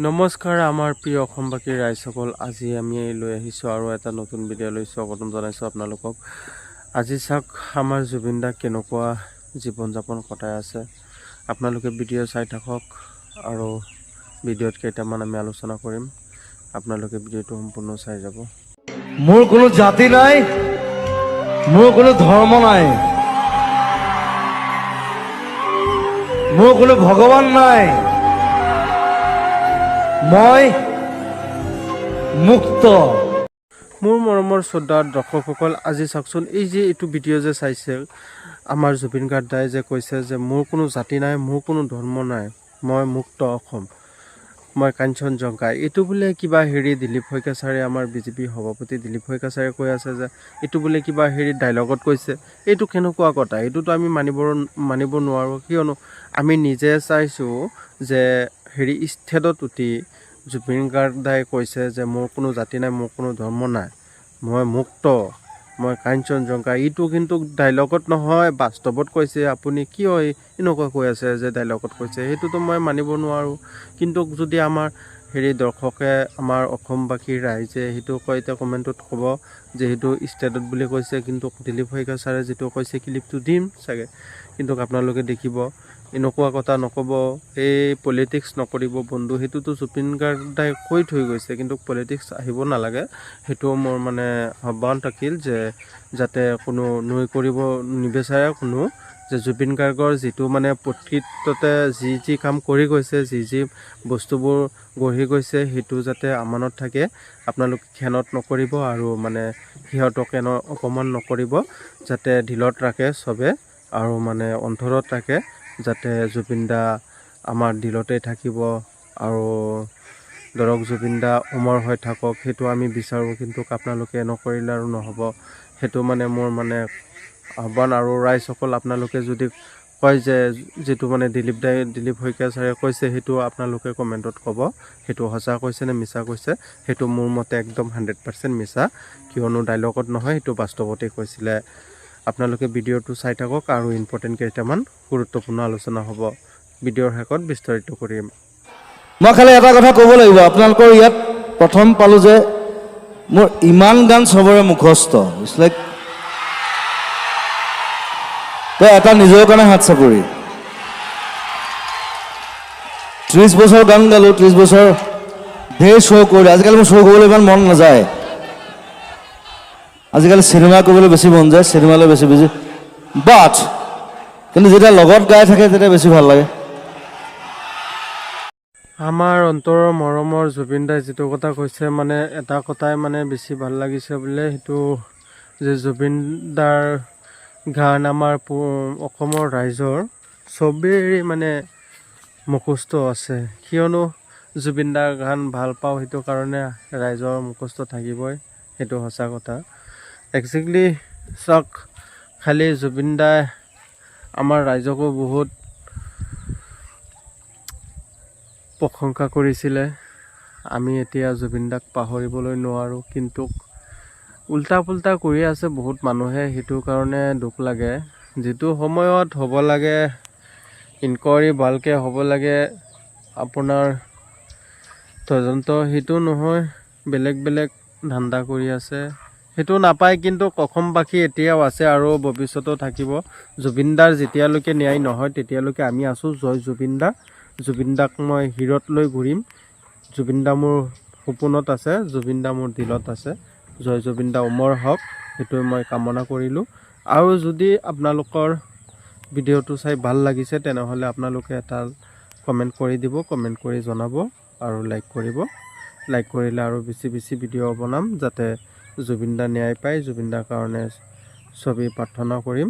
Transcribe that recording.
নমস্কাৰ আমাৰ প্ৰিয় অসমবাসী ৰাইজসকল আজি আমি লৈ আহিছোঁ আৰু এটা নতুন ভিডিঅ' লৈ স্বাগতম জনাইছোঁ আপোনালোকক। আজি চাওক আমাৰ জুবিন দা কেনেকুৱা জীৱন যাপন কটাই আছে। আপোনালোকে ভিডিঅ' চাই থাকক আৰু ভিডিঅ'ত কেইটামান আমি আলোচনা কৰিম। আপোনালোকে ভিডিঅ'টো সম্পূৰ্ণ চাই যাব। মোৰ কোনো জাতি নাই মোৰ কোনো ধৰ্ম নাই মোৰ কোনো ভগৱান নাই। মই মুক্ত। মোৰ মৰমৰ শ্ৰদ্ধা দৰ্শকসকল আজি চাওকচোন এই যে এইটো ভিডিঅ' যে চাইছে আমাৰ জুবিন গাৰ্গদাই যে কৈছে যে মোৰ কোনো জাতি নাই মোৰ কোনো ধৰ্ম নাই মই মুক্ত অসম মই কাঞ্চনজংঘা এইটো বোলে কিবা হেৰি দিলীপ শইকীয়া ছাৰে আমাৰ বিজেপি সভাপতি দিলীপ শইকীয়া ছাৰে কৈ আছে যে এইটো বোলে কিবা হেৰি ডাইলগত কৈছে এইটো কেনেকুৱা কথা? এইটোতো আমি মানিব মানিব নোৱাৰোঁ কিয়নো আমি নিজে চাইছোঁ যে হেৰি ষ্টেটত উঠি জুবিন গাৰ্গদাই কৈছে যে মোৰ কোনো জাতি নাই, মোৰ কোনো ধৰ্ম নাই। মই মুক্ত, মই কাঞ্চনজংঘা এইটো কিন্তু ডাইলগত নহয়, বাস্তৱত কৈছে, আপুনি কিয় এনেকুৱা কৈ আছে যে ডাইলগত কৈছে? সেইটোতো মই মানিব নোৱাৰোঁ। কিন্তু যদি আমাৰ হেৰি দৰ্শকে আমাৰ অসমবাসী ৰাইজে সেইটো কয় এতিয়া কমেণ্টত ক'ব যে সেইটো ষ্টেটত বুলি কৈছে কিন্তু দিলীপ শইকীয়া ছাৰে যিটো কৈছে ক্লিপটো দিম চাগে। কিন্তু আপোনালোকে দেখিব এনেকুৱা কথা নক'ব এই পলিটিক্স নকৰিব বন্ধু। সেইটোতো জুবিন গাৰ্গদাই কৈ থৈ গৈছে কিন্তু পলিটিক্স আহিব নালাগে। সেইটো মোৰ মানে আহ্বান থাকিল যে যাতে কোনো নৈ কৰিব নিবিচাৰে কোনো যে জুবিন গাৰ্গৰ যিটো মানে প্ৰকৃততে যি যি কাম কৰি গৈছে যি যি বস্তুবোৰ গঢ়ি গৈছে সেইটো যাতে আমানত থাকে আপোনালোক খেনত নকৰিব আৰু মানে সিহঁতক এনে অপমান নকৰিব যাতে ঢিলত ৰাখে চবে আৰু মানে অন্তৰত ৰাখে যাতে জুবিন দা আমাৰ দিলতে থাকিব আৰু ধৰক জুবিন দা অমৰ হৈ থাকক সেইটো আমি বিচাৰোঁ কিন্তু আপোনালোকে নকৰিলে আৰু নহ'ব। সেইটো মানে মোৰ মানে আহ্বান আৰু ৰাইজসকল আপোনালোকে যদি কয় যে যিটো মানে দিলীপ দাই দিলীপ শইকীয়া ছাৰে কৈছে সেইটো আপোনালোকে কমেণ্টত ক'ব। সেইটো সঁচা কৈছে নে মিছা কৈছে সেইটো মোৰ মতে একদম হাণ্ড্ৰেড পাৰ্চেণ্ট মিছা। কিয়নো ডাইলগত নহয় সেইটো বাস্তৱতে কৈছিলে। আপোনালোকে ভিডিঅ'টো চাই থাকক আৰু ইম্পৰ্টেণ্ট কেইটামান গুৰুত্বপূৰ্ণ আলোচনা হ'ব। ভিডিঅ'ৰ শেষত বিস্তাৰিত কৰিম। মই খালি এটা কথা ক'ব লাগিব আপোনালোকৰ ইয়াত প্ৰথম পালোঁ যে মোৰ ইমান গান চবৰে মুখস্থ। ইটছ লাইক এটা নিজৰ কাৰণে হাত চাপৰি। ত্ৰিছ বছৰ গান গালোঁ ত্ৰিছ বছৰ ধেৰ শ্ব' কৰিলোঁ। আজিকালি মোৰ শ্ব' কৰিবলৈ ইমান মন নাযায়। আজিকালি চিনেমা কৰিবলৈ বেছি মন যায় চিনেমালৈ বেছি বেছি বাট কিন্তু যেতিয়া লগত গাই থাকে তেতিয়া বেছি ভাল লাগে। আমাৰ অন্তৰৰ মৰমৰ জুবিন দাই যিটো কথা কৈছে মানে এটা কথাই মানে বেছি ভাল লাগিছে বোলে সেইটো যে জুবিন দাৰ গান আমাৰ অসমৰ ৰাইজৰ চবেই মানে মুখস্থ আছে। কিয়নো জুবিন দাৰ গান ভাল পাওঁ সেইটো কাৰণে ৰাইজৰ মুখস্থ থাকিবই সেইটো সঁচা কথা। একজেক্টলি চাওক খালি জুবিন দাই আমাৰ ৰাইজকো বহুত প্ৰশংসা কৰিছিলে। আমি এতিয়া জুবিন দাক পাহৰিবলৈ নোৱাৰোঁ কিন্তু উল্টা পুল্টা কৰি আছে বহুত মানুহে সেইটো কাৰণে দুখ লাগে। যিটো সময়ত হ'ব লাগে ইনকুৱাৰী ভালকৈ হ'ব লাগে আপোনাৰ তদন্ত সেইটো নহয় বেলেগ বেলেগ ধান্দা কৰি আছে। সেইটো নাপায় কিন্তু অসমবাসী এতিয়াও আছে আৰু ভৱিষ্যতেও থাকিব। জুবিন দাৰ যেতিয়ালৈকে ন্যায় নহয় তেতিয়ালৈকে আমি আছোঁ। জয় জুবিন দা জুবিন দাক মই হিৰত লৈ ঘূৰিম। জুবিন দা মোৰ সপোনত আছে জুবিন দা মোৰ দিলত আছে। জয় জুবিন দা অমৰ হওক সেইটোৱে মই কামনা কৰিলোঁ। আৰু যদি আপোনালোকৰ ভিডিঅ'টো চাই ভাল লাগিছে তেনেহ'লে আপোনালোকে এটা কমেণ্ট কৰি দিব কমেণ্ট কৰি জনাব আৰু লাইক কৰিব। লাইক কৰিলে আৰু বেছি বেছি ভিডিঅ' বনাম যাতে জুবিন দা ন্যায় পায়। জুবিন দাৰ কাৰণে চবেই প্ৰাৰ্থনা কৰিম।